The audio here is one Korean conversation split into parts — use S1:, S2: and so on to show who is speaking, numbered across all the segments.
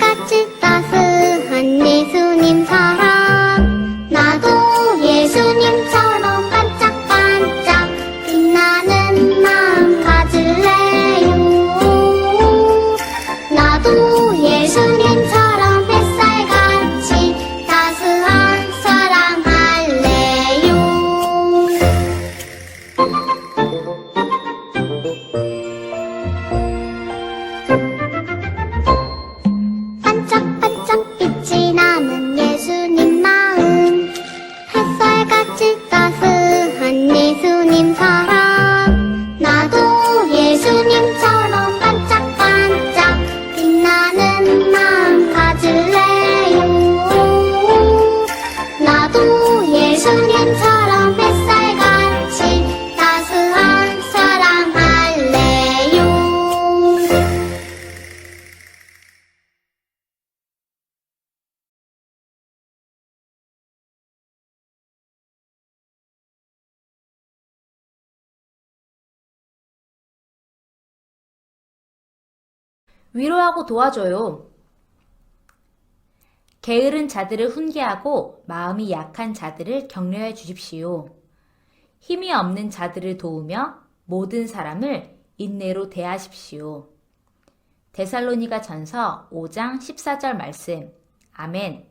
S1: কাছে 위로하고 도와줘요. 게으른 자들을 훈계하고 마음이 약한 자들을 격려해 주십시오. 힘이 없는 자들을 도우며 모든 사람을 인내로 대하십시오. 데살로니가 전서 5장 14절 말씀. 아멘.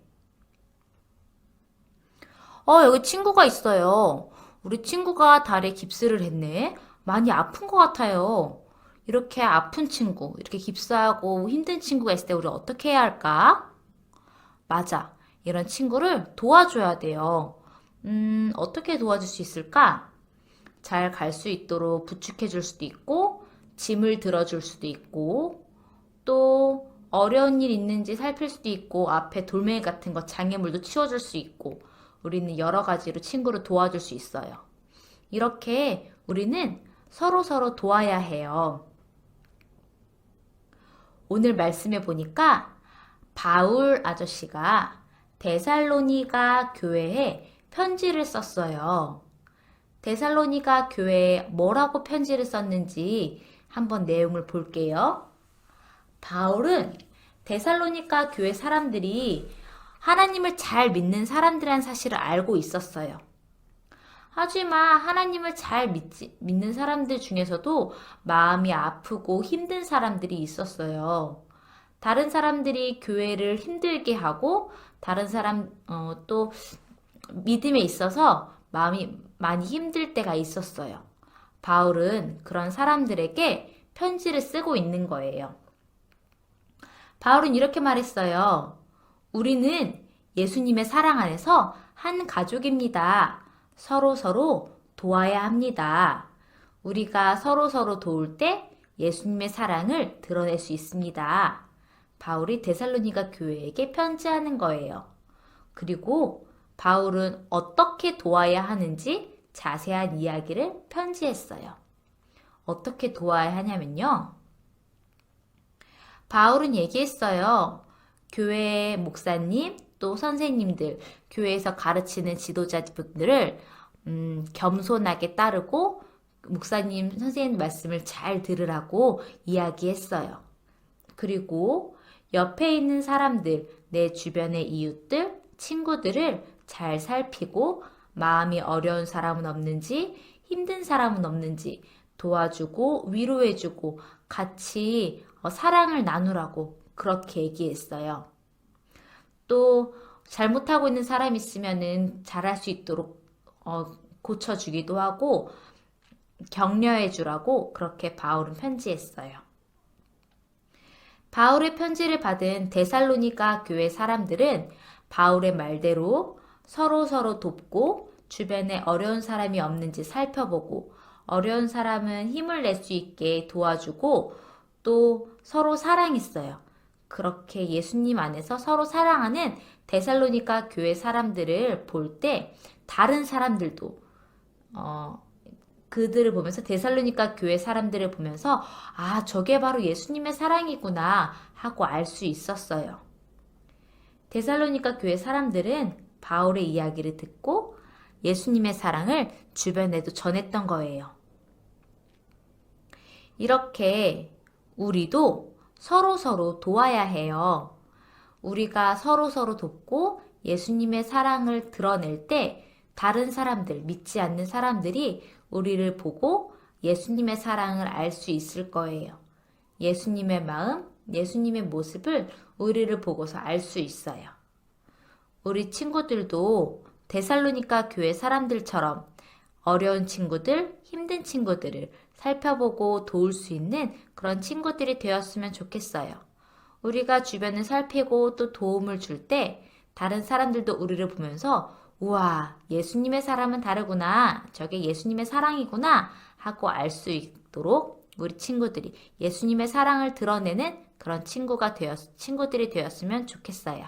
S1: 어, 여기 친구가 있어요. 우리 친구가 다리에 깁스를 했네. 많이 아픈 것 같아요. 이렇게 아픈 친구, 이렇게 깁스하고 힘든 친구가 있을 때 우리 어떻게 해야 할까? 맞아. 이런 친구를 도와줘야 돼요. 음, 어떻게 도와줄 수 있을까? 잘 갈 수 있도록 부축해 줄 수도 있고, 짐을 들어줄 수도 있고, 또 어려운 일 있는지 살필 수도 있고, 앞에 돌멩이 같은 거 장애물도 치워줄 수 있고, 우리는 여러 가지로 친구를 도와줄 수 있어요. 이렇게 우리는 서로 서로 도와야 해요. 오늘 말씀해 보니까 바울 아저씨가 데살로니가 교회에 편지를 썼어요. 데살로니가 교회에 뭐라고 편지를 썼는지 한번 내용을 볼게요. 바울은 데살로니가 교회 사람들이 하나님을 잘 믿는 사람들이란 사실을 알고 있었어요. 하지만 하나님을 잘 믿지, 믿는 사람들 중에서도 마음이 아프고 힘든 사람들이 있었어요. 다른 사람들이 교회를 힘들게 하고 다른 사람 어, 또 믿음에 있어서 마음이 많이 힘들 때가 있었어요. 바울은 그런 사람들에게 편지를 쓰고 있는 거예요. 바울은 이렇게 말했어요. 우리는 예수님의 사랑 안에서 한 가족입니다. 서로 서로 도와야 합니다. 우리가 서로 서로 도울 때 예수님의 사랑을 드러낼 수 있습니다. 바울이 데살로니가 교회에게 편지하는 거예요. 그리고 바울은 어떻게 도와야 하는지 자세한 이야기를 편지했어요. 어떻게 도와야 하냐면요. 바울은 얘기했어요. 교회 목사님, 또 선생님들, 교회에서 가르치는 지도자분들을 음, 겸손하게 따르고 목사님, 선생님 말씀을 잘 들으라고 이야기했어요. 그리고 옆에 있는 사람들, 내 주변의 이웃들, 친구들을 잘 살피고 마음이 어려운 사람은 없는지, 힘든 사람은 없는지 도와주고 위로해주고 같이 어, 사랑을 나누라고 그렇게 얘기했어요. 또 잘못하고 있는 사람 있으면은 잘할 수 있도록 어, 고쳐주기도 하고 격려해 주라고 그렇게 바울은 편지했어요. 바울의 편지를 받은 데살로니가 교회 사람들은 바울의 말대로 서로 서로 돕고 주변에 어려운 사람이 없는지 살펴보고 어려운 사람은 힘을 낼 수 있게 도와주고 또 서로 사랑했어요. 그렇게 예수님 안에서 서로 사랑하는 데살로니가 교회 사람들을 볼 때 다른 사람들도 어, 그들을 보면서 데살로니가 교회 사람들을 보면서 아 저게 바로 예수님의 사랑이구나 하고 알 수 있었어요. 데살로니가 교회 사람들은 바울의 이야기를 듣고 예수님의 사랑을 주변에도 전했던 거예요. 이렇게 우리도 서로 서로 도와야 해요. 우리가 서로 서로 돕고 예수님의 사랑을 드러낼 때 다른 사람들, 믿지 않는 사람들이 우리를 보고 예수님의 사랑을 알 수 있을 거예요. 예수님의 마음, 예수님의 모습을 우리를 보고서 알 수 있어요. 우리 친구들도 데살로니가 교회 사람들처럼 어려운 친구들, 힘든 친구들을 살펴보고 도울 수 있는 그런 친구들이 되었으면 좋겠어요. 우리가 주변을 살피고 또 도움을 줄 때 다른 사람들도 우리를 보면서 우와, 예수님의 사람은 다르구나. 저게 예수님의 사랑이구나. 하고 알 수 있도록 우리 친구들이 예수님의 사랑을 드러내는 그런 친구가 되었, 친구들이 되었으면 좋겠어요.